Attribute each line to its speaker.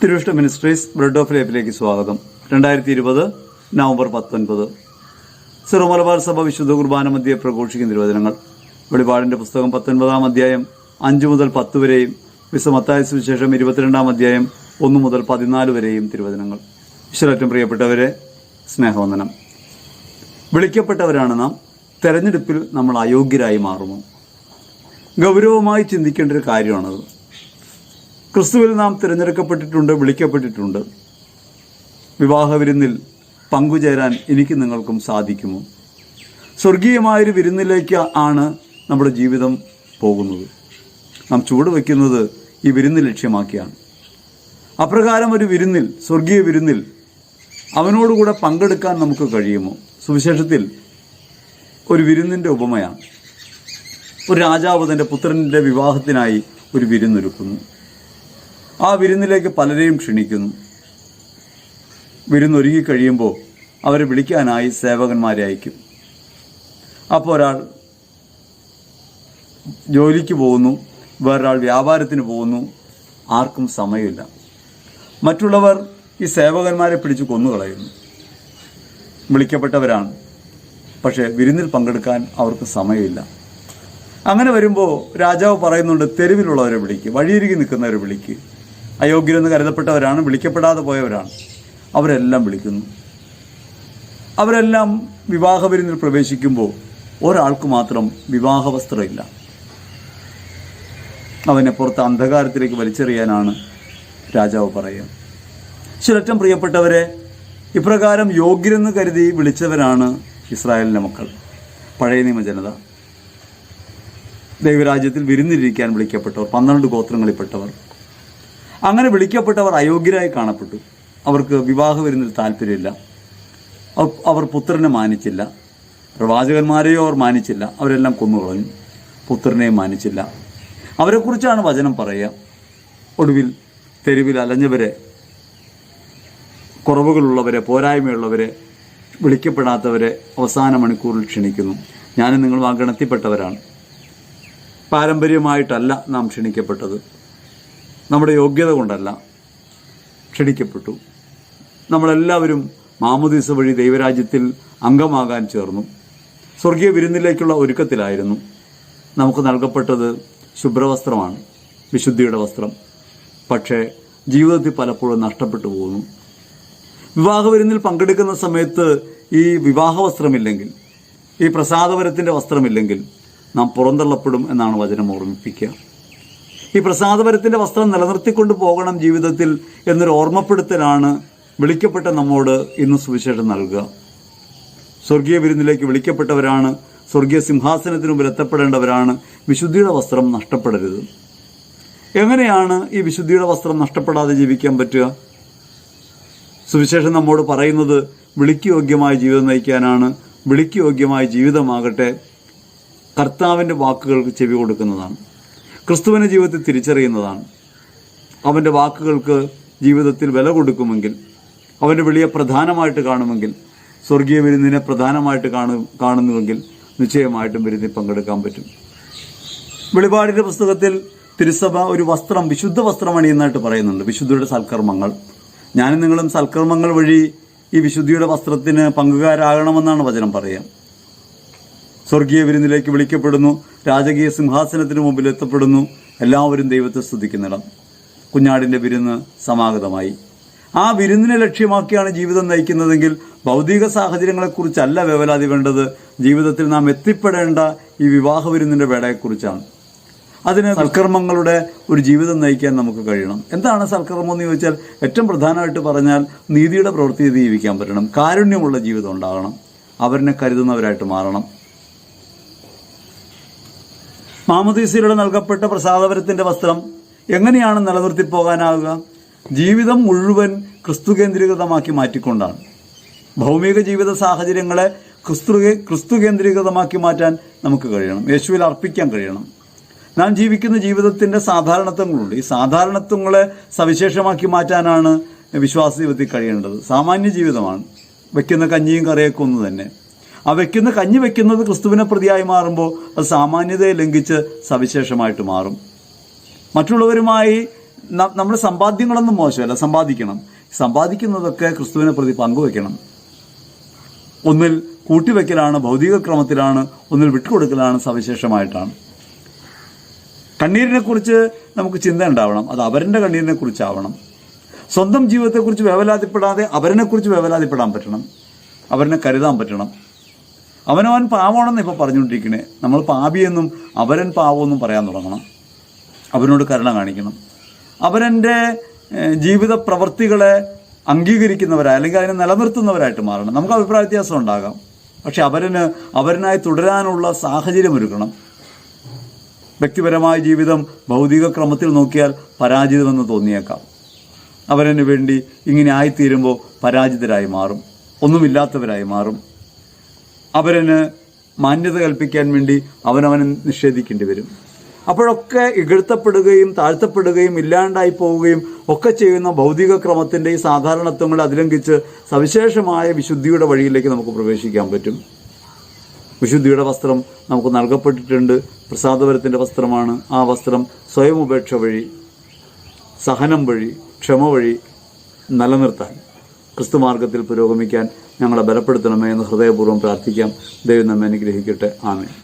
Speaker 1: തിരുവിഷ്ട ministries bread of ലൈഫിലേക്ക് സ്വാഗതം. രണ്ടായിരത്തി ഇരുപത് നവംബർ പത്തൊൻപത്. സിറോ മലബാർ സഭ വിശുദ്ധ കുർബാന മധ്യേ പ്രഘോഷിക്കുന്ന തിരുവചനങ്ങൾ. വെളിപാടിന്റെ പുസ്തകം പത്തൊൻപതാം അധ്യായം അഞ്ച് മുതൽ പത്ത് വരെയും വിശ്വമത്തായ സുവിശേഷം ഇരുപത്തിരണ്ടാം അധ്യായം ഒന്ന് മുതൽ പതിനാല് വരെയും തിരുവചനങ്ങൾ. ഈശ്വരറ്റം പ്രിയപ്പെട്ടവരെ സ്നേഹവന്ദനം. വിളിക്കപ്പെട്ടവരാണ് നാം തെരഞ്ഞെടുപ്പിൽ നമ്മൾ അയോഗ്യരായി മാറുമോ ഗൗരവമായി ചിന്തിക്കേണ്ട ഒരു കാര്യമാണത്. ക്രിസ്തുവിൽ നാം തിരഞ്ഞെടുക്കപ്പെട്ടിട്ടുണ്ട് വിളിക്കപ്പെട്ടിട്ടുണ്ട്. വിവാഹ വിരുന്നിൽ പങ്കുചേരാൻ എനിക്ക് നിങ്ങൾക്കും സാധിക്കുമോ? സ്വർഗീയമായൊരു വിരുന്നിലേക്ക് ആണ് നമ്മുടെ ജീവിതം പോകുന്നത്. നാം ചുവട് വയ്ക്കുന്നത് ഈ വിരുന്ന് ലക്ഷ്യമാക്കിയാണ്. അപ്രകാരം ഒരു വിരുന്നിൽ സ്വർഗീയ വിരുന്നിൽ അവനോടുകൂടെ പങ്കെടുക്കാൻ നമുക്ക് കഴിയുമോ? സുവിശേഷത്തിൽ ഒരു വിരുന്നിന്റെ ഉപമയാണ്. ഒരു രാജാവ് തന്റെ പുത്രന്റെ വിവാഹത്തിനായി ഒരു വിരുന്നൊരുക്കുന്നു. ആ വിരുന്നിലേക്ക് പലരെയും ക്ഷണിക്കുന്നു. വിരുന്നൊരുങ്ങി കഴിയുമ്പോൾ അവരെ വിളിക്കാനായി സേവകന്മാരെ അയക്കും. അപ്പോൾ ഒരാൾ ജോലിക്ക് പോകുന്നു വേറൊരാൾ വ്യാപാരത്തിന് പോകുന്നു ആർക്കും സമയമില്ല. മറ്റുള്ളവർ ഈ സേവകന്മാരെ പിടിച്ച് കൊന്നുകളയുന്നു. വിളിക്കപ്പെട്ടവരാണ്. പക്ഷേ വിരുന്നിൽ പങ്കെടുക്കാൻ അവർക്ക് സമയമില്ല. അങ്ങനെ വരുമ്പോൾ രാജാവ് പറയുന്നുണ്ട് തെരുവിലുള്ളവരെ വിളിക്ക് വഴിയരികി നിൽക്കുന്നവരെ വിളിക്ക്. അയോഗ്യരെന്ന് കരുതപ്പെട്ടവരാണ് വിളിക്കപ്പെടാതെ പോയവരാണ്. അവരെല്ലാം വിളിക്കുന്നു. അവരെല്ലാം വിവാഹ വിരുന്നിൽ പ്രവേശിക്കുമ്പോൾ ഒരാൾക്ക് മാത്രം വിവാഹ വസ്ത്രമില്ല അവനെ പുറത്ത് അന്ധകാരത്തിലേക്ക് വലിച്ചെറിയാനാണ് രാജാവ് പറയുക ചിലറ്റം പ്രിയപ്പെട്ടവരെ ഇപ്രകാരം യോഗ്യരെന്ന് കരുതി വിളിച്ചവരാണ് ഇസ്രായേലിന്റെ മക്കൾ. പഴയ നിയമ ജനത ദൈവരാജ്യത്തിൽ വിരുന്നിരിക്കാൻ വിളിക്കപ്പെട്ടവർ പന്ത്രണ്ട് ഗോത്രങ്ങളിൽപ്പെട്ടവർ. അങ്ങനെ വിളിക്കപ്പെട്ടവർ അയോഗ്യരായി കാണപ്പെട്ടു. അവർക്ക് വിവാഹ വരുന്നതിൽ താല്പര്യമില്ല. അവർ പുത്രനെ മാനിച്ചില്ല. പ്രവാചകന്മാരെയോ അവർ മാനിച്ചില്ല. അവരെല്ലാം കൊന്നുകളഞ്ഞു. പുത്രനെയും മാനിച്ചില്ല. അവരെക്കുറിച്ചാണ് വചനം പറയുക. ഒടുവിൽ തെരുവിൽ അലഞ്ഞവരെ കുറവുകളുള്ളവരെ പോരായ്മയുള്ളവരെ വിളിക്കപ്പെടാത്തവരെ അവസാന മണിക്കൂറിൽ ക്ഷണിക്കുന്നു. ഞാനും നിങ്ങളും ആ ഗണത്തിൽപ്പെട്ടവരാണ്. പാരമ്പര്യമായിട്ടല്ല നാം ക്ഷണിക്കപ്പെട്ടത്. നമ്മുടെ യോഗ്യത കൊണ്ടല്ല ക്ഷണിക്കപ്പെട്ടു. നമ്മളെല്ലാവരും മാമുദീസ വഴി ദൈവരാജ്യത്തിൽ അംഗമാകാൻ ചേർന്നു. സ്വർഗീയ വിരുന്നിലേക്കുള്ള ഒരുക്കത്തിലായിരുന്നു. നമുക്ക് നൽകപ്പെട്ടത് ശുഭ്രവസ്ത്രമാണ് വിശുദ്ധിയുടെ വസ്ത്രം. പക്ഷേ ജീവിതത്തിൽ പലപ്പോഴും നഷ്ടപ്പെട്ടു പോകുന്നു. വിവാഹ വിരുന്നിൽ പങ്കെടുക്കുന്ന സമയത്ത് ഈ വിവാഹ വസ്ത്രമില്ലെങ്കിൽ ഈ പ്രസാദപരത്തിന്റെ വസ്ത്രമില്ലെങ്കിൽ നാം പുറന്തള്ളപ്പെടും എന്നാണ് വചനം ഓർമ്മിപ്പിക്കുക. ഈ പ്രസാദപരത്തിന്റെ വസ്ത്രം നിലനിർത്തിക്കൊണ്ട് പോകണം ജീവിതത്തിൽ എന്നൊരു ഓർമ്മപ്പെടുത്തലാണ് വിളിക്കപ്പെട്ട നമ്മോട് ഇന്ന് സുവിശേഷം നൽകുക. സ്വർഗീയ വിരുന്നിലേക്ക് വിളിക്കപ്പെട്ടവരാണ് സ്വർഗീയ സിംഹാസനത്തിന് മുമ്പിൽ എത്തപ്പെടേണ്ടവരാണ്. വിശുദ്ധിയുടെ വസ്ത്രം നഷ്ടപ്പെടരുത്. എങ്ങനെയാണ് ഈ വിശുദ്ധിയുടെ വസ്ത്രം നഷ്ടപ്പെടാതെ ജീവിക്കാൻ പറ്റുക? സുവിശേഷം നമ്മോട് പറയുന്നത് വിളിക്ക് യോഗ്യമായ ജീവിതം നയിക്കാനാണ് വിളിക്ക് യോഗ്യമായ ജീവിതമാകട്ടെ. കർത്താവിന്റെ വാക്കുകൾക്ക് ചെവി കൊടുക്കുന്നതാണ്. ക്രിസ്തുവിനെ ജീവിതത്തിൽ തിരിച്ചറിയുന്നതാണ്. അവന്റെ വാക്കുകൾക്ക് ജീവിതത്തിൽ വില കൊടുക്കുമെങ്കിൽ അവന്റെ വിളിയെ പ്രധാനമായിട്ട് കാണുമെങ്കിൽ സ്വർഗീയ വിരുന്നിനെ പ്രധാനമായിട്ട് കാണു കാണുന്നുവെങ്കിൽ നിശ്ചയമായിട്ടും വിരുന്നിൽ പങ്കെടുക്കാൻ പറ്റും. വെളിപാടിന്റെ പുസ്തകത്തിൽ തിരുസഭ ഒരു വസ്ത്രം വിശുദ്ധ വസ്ത്രം അണിയുന്നതായിട്ട് പറയുന്നുണ്ട്. വിശുദ്ധിയുടെ സൽക്കർമ്മങ്ങൾ. ഞാനും നിങ്ങളും സൽക്കർമ്മങ്ങൾ വഴി ഈ വിശുദ്ധിയുടെ വസ്ത്രത്തിന് പങ്കുകാരാകണമെന്നാണ് വചനം പറയുക. സ്വർഗീയ വിരുന്നിലേക്ക് വിളിക്കപ്പെടുന്നു. രാജകീയ സിംഹാസനത്തിന് മുമ്പിൽ എത്തപ്പെടുന്നു. എല്ലാവരും ദൈവത്തെ സ്തുതിക്കുന്നിടം. കുഞ്ഞാടിന്റെ വിരുന്ന് സമാഗതമായി. ആ വിരുന്നിനെ ലക്ഷ്യമാക്കിയാണ് ജീവിതം നയിക്കുന്നതെങ്കിൽ ഭൗതിക സാഹചര്യങ്ങളെക്കുറിച്ചല്ല വേവലാതി വേണ്ടത്. ജീവിതത്തിൽ നാം എത്തിപ്പെടേണ്ട ഈ വിവാഹ വിരുന്നിന്റെ വേടയെക്കുറിച്ചാണ്. അതിന് സൽക്കർമ്മങ്ങളുടെ ഒരു ജീവിതം നയിക്കാൻ നമുക്ക് കഴിയണം. എന്താണ് സൽക്കർമ്മം എന്ന് ചോദിച്ചാൽ ഏറ്റവും പ്രധാനമായിട്ട് പറഞ്ഞാൽ നീതിയുടെ പ്രവൃത്തി ജീവിക്കാൻ പറ്റണം. കാരുണ്യമുള്ള ജീവിതം ഉണ്ടാകണം. അവരിനെ കരുതുന്നവരായിട്ട് മാറണം. മാമദീസയിലൂടെ നൽകപ്പെട്ട പ്രസാദപരത്തിന്റെ വസ്ത്രം എങ്ങനെയാണ് നിലനിർത്തി പോകാനാവുക? ജീവിതം മുഴുവൻ ക്രിസ്തു കേന്ദ്രീകൃതമാക്കി മാറ്റിക്കൊണ്ടാണ്. ഭൗമിക ജീവിത സാഹചര്യങ്ങളെ ക്രിസ്തു ക്രിസ്തു കേന്ദ്രീകൃതമാക്കി മാറ്റാൻ നമുക്ക് കഴിയണം. യേശുവിൽ അർപ്പിക്കാൻ കഴിയണം. നാം ജീവിക്കുന്ന ജീവിതത്തിന്റെ സാധാരണത്വങ്ങളുണ്ട്. ഈ സാധാരണത്വങ്ങളെ സവിശേഷമാക്കി മാറ്റാനാണ് വിശ്വാസ ജീവിതത്തിൽ കഴിയേണ്ടത്. സാമാന്യ ജീവിതമാണ്. വയ്ക്കുന്ന കഞ്ഞിയും കറിയൊക്കെ ഒന്ന് തന്നെ. ആ വെക്കുന്ന കഞ്ഞി വെക്കുന്നത് ക്രിസ്തുവിനെ പ്രതിയായി മാറുമ്പോൾ അത് സാമാന്യതയെ ലംഘിച്ച് സവിശേഷമായിട്ട് മാറും. മറ്റുള്ളവരുമായി നമ്മുടെ സമ്പാദ്യങ്ങളൊന്നും മോശമല്ല. സമ്പാദിക്കണം. സമ്പാദിക്കുന്നതൊക്കെ ക്രിസ്തുവിനെ പ്രതി പങ്കുവെക്കണം. ഒന്നിൽ കൂട്ടിവെക്കലാണ് ഭൗതിക ക്രമത്തിലാണ് ഒന്നിൽ വിട്ടുകൊടുക്കലാണ് സവിശേഷമായിട്ടാണ്. കണ്ണീരിനെ കുറിച്ച് നമുക്ക് ചിന്ത ഉണ്ടാവണം. അത് അവരുടെ കണ്ണീരിനെ കുറിച്ചാവണം സ്വന്തം ജീവിതത്തെക്കുറിച്ച് വേവലാതിപ്പെടാതെ അവരനെക്കുറിച്ച് വേവലാതിപ്പെടാൻ പറ്റണം. അവരനെ കരുതാൻ പറ്റണം. അവനവൻ പാവമാണെന്ന് ഇപ്പോൾ പറഞ്ഞുകൊണ്ടിരിക്കണേ. നമ്മൾ പാപിയെന്നും അവരൻ പാവമെന്നും പറയാൻ തുടങ്ങണം. അവനോട് കരുണ കാണിക്കണം. അവരന്റെ ജീവിത പ്രവൃത്തികളെ അംഗീകരിക്കുന്നവരായി അല്ലെങ്കിൽ അതിനെ നിലനിർത്തുന്നവരായിട്ട് മാറണം. നമുക്ക് അഭിപ്രായ വ്യത്യാസം ഉണ്ടാകാം. പക്ഷെ അവരന് അവരനായി തുടരാനുള്ള സാഹചര്യം ഒരുക്കണം. വ്യക്തിപരമായ ജീവിതം ഭൗതിക ക്രമത്തിൽ നോക്കിയാൽ പരാജിതമെന്ന് തോന്നിയേക്കാം. അവരന് വേണ്ടി ഇങ്ങനെ ആയിത്തീരുമ്പോൾ പരാജിതരായി മാറും. ഒന്നുമില്ലാത്തവരായി മാറും. അവരന് മാന്യത കൽപ്പിക്കാൻ വേണ്ടി അവനവനെ നിഷേധിക്കേണ്ടി വരും. അപ്പോഴൊക്കെ ഇകഴ്ത്തപ്പെടുകയും താഴ്ത്തപ്പെടുകയും ഇല്ലാണ്ടായി പോവുകയും ഒക്കെ ചെയ്യുന്ന ഭൗതിക ക്രമത്തിന്റെ ഈ സാധാരണത്വങ്ങൾ അതിലംഘിച്ച് സവിശേഷമായ വിശുദ്ധിയുടെ വഴിയിലേക്ക് നമുക്ക് പ്രവേശിക്കാൻ പറ്റും. വിശുദ്ധിയുടെ വസ്ത്രം നമുക്ക് നൽകപ്പെട്ടിട്ടുണ്ട്. പ്രസാദപരത്തിന്റെ വസ്ത്രമാണ് ആ വസ്ത്രം സ്വയം ഉപേക്ഷ വഴി സഹനം വഴി ക്ഷമ വഴി നിലനിർത്താൻ. ക്രിസ്തുമാർഗത്തിൽ പുരോഗമിക്കാൻ ഞങ്ങളെ ബലപ്പെടുത്തണമേ എന്ന് ഹൃദയപൂർവം പ്രാർത്ഥിക്കാം. ദൈവം നമ്മെ അനുഗ്രഹിക്കട്ടെ. ആമേൻ.